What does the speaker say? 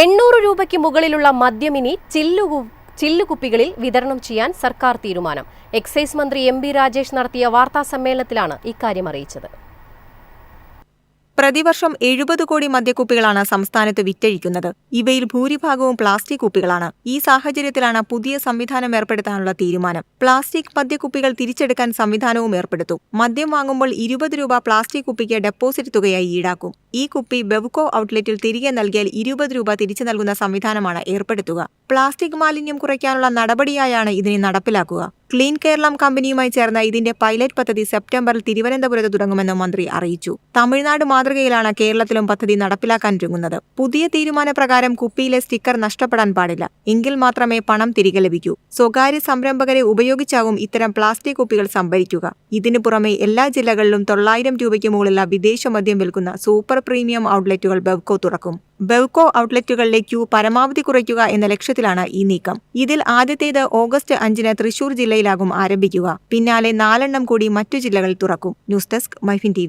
എണ്ണൂറ് രൂപയ്ക്ക് മുകളിലുള്ള മദ്യമിനി ചില്ലുകു ചില്ലുകുപ്പികളിൽ വിതരണം ചെയ്യാൻ സർക്കാർ തീരുമാനം. എക്സൈസ് മന്ത്രി എം രാജേഷ് നടത്തിയ വാർത്താ സമ്മേളനത്തിലാണ് ഇക്കാര്യം അറിയിച്ചത്. പ്രതിവർഷം എഴുപത് കോടി മദ്യക്കുപ്പികളാണ് സംസ്ഥാനത്ത് വിറ്റഴിക്കുന്നത്. ഇവയിൽ ഭൂരിഭാഗവും പ്ലാസ്റ്റിക് കുപ്പികളാണ്. ഈ സാഹചര്യത്തിലാണ് പുതിയ സംവിധാനം ഏർപ്പെടുത്താനുള്ള തീരുമാനം. പ്ലാസ്റ്റിക് മദ്യക്കുപ്പികൾ തിരിച്ചെടുക്കാൻ സംവിധാനവും ഏർപ്പെടുത്തും. മദ്യം വാങ്ങുമ്പോൾ ഇരുപത് രൂപ പ്ലാസ്റ്റിക് കുപ്പിക്ക് ഡെപ്പോസിറ്റ് തുകയായി ഈടാക്കും. ഈ കുപ്പി ബെവ്കോ ഔട്ട്ലെറ്റിൽ തിരികെ നൽകിയാൽ ഇരുപത് രൂപ തിരിച്ചു നൽകുന്ന സംവിധാനമാണ് ഏർപ്പെടുത്തുക. പ്ലാസ്റ്റിക് മാലിന്യം കുറയ്ക്കാനുള്ള നടപടിയായാണ് ഇതിനെ നടപ്പിലാക്കുക. ക്ലീൻ കേരളം കമ്പനിയുമായി ചേർന്ന ഇതിന്റെ പൈലറ്റ് പദ്ധതി സെപ്റ്റംബറിൽ തിരുവനന്തപുരത്ത് തുടങ്ങുമെന്ന് മന്ത്രി അറിയിച്ചു. തമിഴ്നാട് മാതൃകയിലാണ് കേരളത്തിലും പദ്ധതി നടപ്പിലാക്കാൻ നടപ്പിലാക്കാനൊരുങ്ങുന്നത് പുതിയ തീരുമാനപ്രകാരം കുപ്പിയിലെ സ്റ്റിക്കർ നഷ്ടപ്പെടാൻ പാടില്ല. എങ്കിൽ മാത്രമേ പണം തിരികെ ലഭിക്കൂ. സ്വകാര്യ സംരംഭകരെ ഉപയോഗിച്ചാവും ഇത്തരം പ്ലാസ്റ്റിക് കുപ്പികൾ സംഭരിക്കുക. ഇതിനു പുറമെ എല്ലാ ജില്ലകളിലും തൊള്ളായിരം രൂപയ്ക്ക് മുകളിലുള്ള വിദേശ മദ്യം വിൽക്കുന്ന സൂപ്പർ പ്രീമിയം ഔട്ട്ലെറ്റുകൾ ബെവ്കോ തുറക്കും. ബെവ്കോ ഔട്ട്ലെറ്റുകളിലെ ക്യൂ പരമാവധി കുറയ്ക്കുക എന്ന ലക്ഷ്യത്തിലാണ് ഈ നീക്കം. ഇതിൽ ആദ്യത്തേത് ഓഗസ്റ്റ് അഞ്ചിന് തൃശൂർ ജില്ലയിലാകും ആരംഭിക്കുക. പിന്നാലെ നാലെണ്ണം കൂടി മറ്റു ജില്ലകളിൽ തുറക്കും. News desk MyFin T